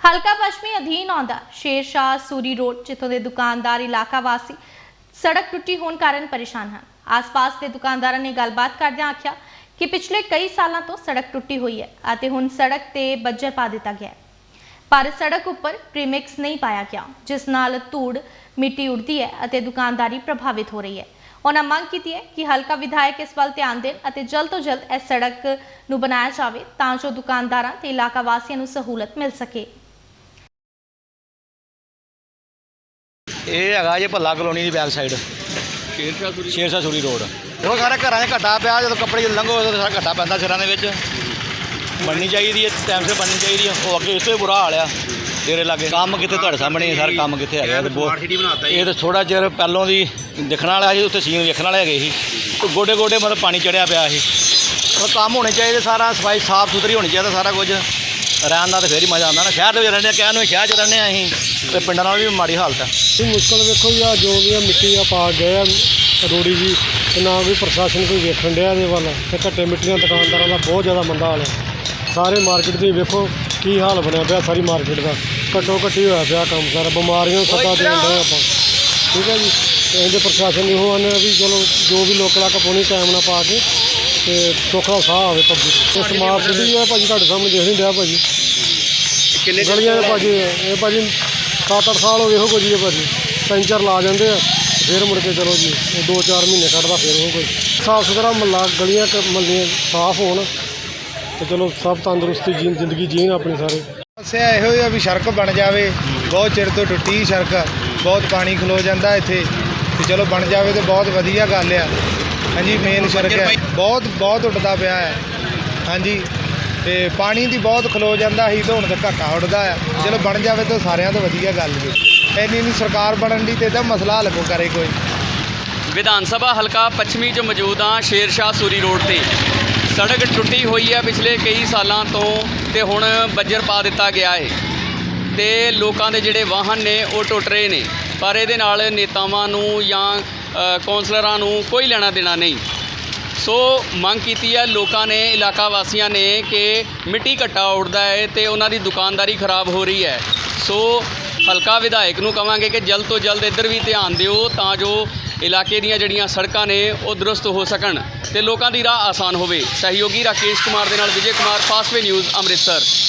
ਹਲਕਾ ਪੱਛਮੀ ਅਧੀਨ ਆਉਂਦਾ। ਸ਼ੇਰ ਸ਼ਾਹ ਸੂਰੀ ਰੋਡ, ਜਿੱਥੋਂ ਦੇ ਦੁਕਾਨਦਾਰ ਇਲਾਕਾ ਵਾਸੀ ਸੜਕ ਟੁੱਟੀ ਹੋਣ ਕਾਰਨ ਪਰੇਸ਼ਾਨ ਹਨ। ਆਸ-ਪਾਸ ਦੇ ਦੁਕਾਨਦਾਰਾਂ ਨੇ ਗੱਲਬਾਤ ਕਰਦਿਆਂ ਆਖਿਆ ਕਿ ਪਿਛਲੇ ਕਈ ਸਾਲਾਂ ਤੋਂ ਸੜਕ ਟੁੱਟੀ ਹੋਈ ਹੈ ਅਤੇ ਹੁਣ ਸੜਕ ਤੇ ਬੱਜਰ ਪਾ ਦਿੱਤਾ ਗਿਆ ਹੈ। ਪਰ ਸੜਕ ਉੱਪਰ ਪ੍ਰੀਮਿਕਸ ਨਹੀਂ ਪਾਇਆ ਗਿਆ, ਜਿਸ ਨਾਲ ਧੂੜ ਮਿੱਟੀ ਉੱਡਦੀ ਹੈ ਅਤੇ ਦੁਕਾਨਦਾਰੀ ਪ੍ਰਭਾਵਿਤ ਹੋ ਰਹੀ ਹੈ। ਉਹਨਾਂ ਮੰਗ ਕੀਤੀ ਹੈ ਕਿ ਹਲਕਾ ਵਿਧਾਇਕ ਇਸ ਵੱਲ ਧਿਆਨ ਦੇਣ ਅਤੇ ਜਲਦ ਤੋਂ ਜਲਦ ਇਸ ਸੜਕ ਨੂੰ ਬਣਾਇਆ ਜਾਵੇ ਤਾਂ ਜੋ ਦੁਕਾਨਦਾਰਾਂ ਤੇ ਇਲਾਕਾ ਵਾਸੀਆਂ ਨੂੰ ਸਹੂਲਤ ਮਿਲ ਸਕੇ। ਇਹ ਹੈਗਾ ਜੇ ਭੱਲਾ ਕਲੋਨੀ ਦੀ back side Shershah Suri Shershah Suri road ਉਹ ਸਾਰੇ ਘਰਾਂ 'ਚ ਘੱਟਾ ਪਿਆ ਜਦੋਂ ਕੱਪੜੇ ਲੰਘੋ ਉਦੋਂ ਸਾਰਾ ਘੱਟਾ ਪੈਂਦਾ ਸਿਰਾਂ ਦੇ ਵਿੱਚ। ਬਣਨੀ ਚਾਹੀਦੀ ਹੈ ਟਾਈਮ ਸਿਰ ਬਣਨੀ ਚਾਹੀਦੀ ਹੈ। ਉਹ ਅੱਗੇ ਇਸ ਤੋਂ ਵੀ ਬੁਰਾ ਹਾਲ ਆ ਤੇਰੇ ਲਾਗੇ। ਕੰਮ ਕਿੱਥੇ ਤੁਹਾਡੇ ਸਾਹਮਣੇ ਸਰ ਕੰਮ ਕਿੱਥੇ ਹੈਗਾ ਇਹ ਤਾਂ ਥੋੜਾ ਚਿਰ ਪਹਿਲੋਂ ਦੀ ਦੇਖਣ ਵਾਲਾ ਸੀ ਉੱਥੇ ਸੀਨ ਵੇਖਣ ਵਾਲੇ ਹੈਗੇ ਸੀ। ਤੇ ਗੋਡੇ ਗੋਡੇ ਮਤਲਬ ਪਾਣੀ ਚੜਿਆ ਪਿਆ ਸੀ। ਕੰਮ ਹੋਣੇ ਚਾਹੀਦੇ ਸਾਰਾ ਸਫ਼ਾਈ ਸਾਫ਼ ਸੁਥਰੀ ਹੋਣੀ ਚਾਹੀਦਾ ਸਾਰਾ ਕੁਝ। ਰਹਿਣ ਦਾ ਤਾਂ ਫੇਰ ਹੀ ਮਜ਼ਾ ਆਉਂਦਾ ਨਾ। ਸ਼ਹਿਰ ਦੇ ਵਿੱਚ ਰਹਿੰਦੇ ਕਹਿਣ ਨੂੰ ਸ਼ਹਿਰ 'ਚ ਰਹਿੰਦੇ ਹਾਂ ਅਸੀਂ ਤੇ ਪਿੰਡਾਂ ਨਾਲ ਵੀ ਮਾੜੀ ਹਾਲਤ ਹੈ ਇਹ ਮੁਸ਼ਕਲ ਵੇਖੋ ਜੀ ਆ ਜੋ ਵੀ ਆ ਮਿੱਟੀ ਆ ਪਾ ਗਏ ਆ ਰੋੜੀ ਜੀ ਤੇ ਨਾ ਕੋਈ ਪ੍ਰਸ਼ਾਸਨ ਕੋਈ ਵੇਖਣ ਡਿਆ ਦੇ ਵੱਲ ਤੇ ਘੱਟੇ ਮਿੱਟੀਆਂ ਦੁਕਾਨਦਾਰਾਂ ਦਾ ਬਹੁਤ ਜ਼ਿਆਦਾ ਮੰਦਾ ਹਾਲ ਹੈ ਸਾਰੇ ਮਾਰਕੀਟ ਦੀ ਵੇਖੋ ਕੀ ਹਾਲ ਬਣਿਆ ਪਿਆ ਸਾਰੀ ਮਾਰਕੀਟ ਦਾ। ਘੱਟੋ ਘੱਟੀ ਹੋਇਆ ਪਿਆ ਕੰਮ ਸਾਰਾ ਬਿਮਾਰੀਆਂ ਸੱਦਾ ਦੇਣ ਡਏ ਆਪਾਂ। ਠੀਕ ਹੈ ਜੀ। ਤੇ ਇਹਦੇ ਪ੍ਰਸ਼ਾਸਨ ਨੂੰ ਆਨੇ ਵੀ ਚਲੋ ਜੋ ਵੀ ਲੋਕ ਲਾਕ ਪਾਉਣੀ ਟਾਈਮ ਨਾਲ ਪਾ ਕੇ ਤੇ ਸੌਖਾ ਸਾਹ ਆਵੇ ਪਬਲਿਕ ਤੇ ਸਮਾਰਟ ਸਿਟੀ ਆ ਭਾਜੀ ਤੁਹਾਡੇ ਸਾਹਮਣੇ ਦੇਖ ਨਹੀਂ ਡਿਆ ਭਾਜੀ। ਕਿੰਨੇ ਗਲੀਆਂ ਦੇ ਭਾਜੀ ਇਹ ਭਾਜੀ 7-8 ਸਾਲ ਹੋ ਗਏ ਹੋ ਕੁਝ ਜੀ ਭਾਜੀ। ਪੈਂਚਰ ਲਾ ਜਾਂਦੇ ਆ ਫਿਰ ਮੁੜ ਕੇ ਚਲੋ ਜੀ ਉਹ 2-4 ਮਹੀਨੇ ਕੱਢਦਾ ਫਿਰ ਉਹ ਕੋਈ। ਸਾਫ਼ ਸੁਥਰਾ ਮਹੱਲਾ ਗਲੀਆਂ ਕ- ਮਹੱਲੀਆਂ ਸਾਫ਼ ਹੋਣ ਤੇ ਚਲੋ ਸਭ ਤੰਦਰੁਸਤੀ ਜੀਣ ਜ਼ਿੰਦਗੀ ਜੀਣ ਆਪਣੀ ਸਾਰੇ। ਸਮੱਸਿਆ ਇਹੋ ਹੀ ਆ ਵੀ ਸੜਕ ਬਣ ਜਾਵੇ ਬਹੁਤ ਚਿਰ ਤੋਂ ਟੁੱਟੀ ਸੜਕ ਬਹੁਤ ਪਾਣੀ ਖਲੋ ਜਾਂਦਾ ਇੱਥੇ। ਤੇ ਚਲੋ ਬਣ ਜਾਵੇ ਤੇ ਬਹੁਤ ਵਧੀਆ ਗੱਲ ਆ। ਹਾਂਜੀ ਮੇਨ ਸੜਕ ਹੈ। ਬਹੁਤ ਬਹੁਤ ਉੱਡਦਾ ਪਿਆ ਹੈ। ਹਾਂਜੀ ਤੇ ਪਾਣੀ ਦੀ ਬਹੁਤ ਖਲੋ ਜਾਂਦਾ ਸੀ ਤੇ ਹੁਣ ਤਾਂ ਘਾਟਾ ਉੱਡਦਾ ਆ ਚਲੋ ਬਣ ਜਾਵੇ ਤਾਂ ਸਾਰਿਆਂ ਤੋਂ ਵਧੀਆ ਗੱਲ ਜੀ। ਇੰਨੀ ਨਹੀਂ ਸਰਕਾਰ ਬਣਨ ਦੀ ਤੇ ਇਹਦਾ ਮਸਲਾ ਹੱਲ ਕੋ ਕਰੇ ਕੋਈ। ਵਿਧਾਨ ਸਭਾ ਹਲਕਾ ਪੱਛਮੀ 'ਚ ਮੌਜੂਦ ਹਾਂ ਸ਼ੇਰਸ਼ਾਹ ਸੂਰੀ ਰੋਡ ਤੇ। ਸੜਕ ਟੁੱਟੀ ਹੋਈ ਹੈ ਪਿਛਲੇ ਕਈ ਸਾਲਾਂ ਤੋਂ ਤੇ ਹੁਣ ਬੱਜਰ ਪਾ ਦਿੱਤਾ ਗਿਆ ਹੈ ਤੇ ਲੋਕਾਂ ਦੇ ਜਿਹੜੇ ਵਾਹਨ ਨੇ ਉਹ ਟੁੱਟ ਰਹੇ ਨੇ। ਪਰ ਇਹਦੇ ਨਾਲ ਨੇਤਾਵਾਂ ਨੂੰ ਜਾਂ ਅ, ਕੌਂਸਲਰਾਂ ਨੂੰ ਕੋਈ ਲੈਣਾ ਦੇਣਾ ਨਹੀਂ। ਸੋ ਮੰਗ ਕੀਤੀ ਹੈ ਲੋਕਾਂ ਨੇ ਇਲਾਕਾ ਵਾਸੀਆਂ ਨੇ ਕਿ ਮਿੱਟੀ ਘੱਟਾ ਉੱਡਦਾ ਹੈ ਤੇ ਉਹਨਾਂ ਦੀ ਦੁਕਾਨਦਾਰੀ ਖਰਾਬ ਹੋ ਰਹੀ ਹੈ। ਸੋ ਹਲਕਾ ਵਿਧਾਇਕ ਨੂੰ ਕਵਾਂਗੇ ਕਿ ਜਲਦ ਤੋਂ ਜਲਦ ਇੱਧਰ ਵੀ ਧਿਆਨ ਦਿਓ ਤਾਂ ਜੋ ਇਲਾਕੇ ਦੀਆਂ ਜਿਹੜੀਆਂ ਸੜਕਾਂ ਨੇ ਉਹ ਦਰੁਸਤ ਹੋ ਸਕਣ ਤੇ ਲੋਕਾਂ ਦੀ ਰਾਹ ਆਸਾਨ ਹੋਵੇ। ਸਹਿਯੋਗੀ ਰਾਕੇਸ਼ ਕੁਮਾਰ ਦੇ ਨਾਲ ਵਿਜੇ ਕੁਮਾਰ ਫਾਸਟਵੇ ਨਿਊਜ਼ ਅੰਮ੍ਰਿਤਸਰ।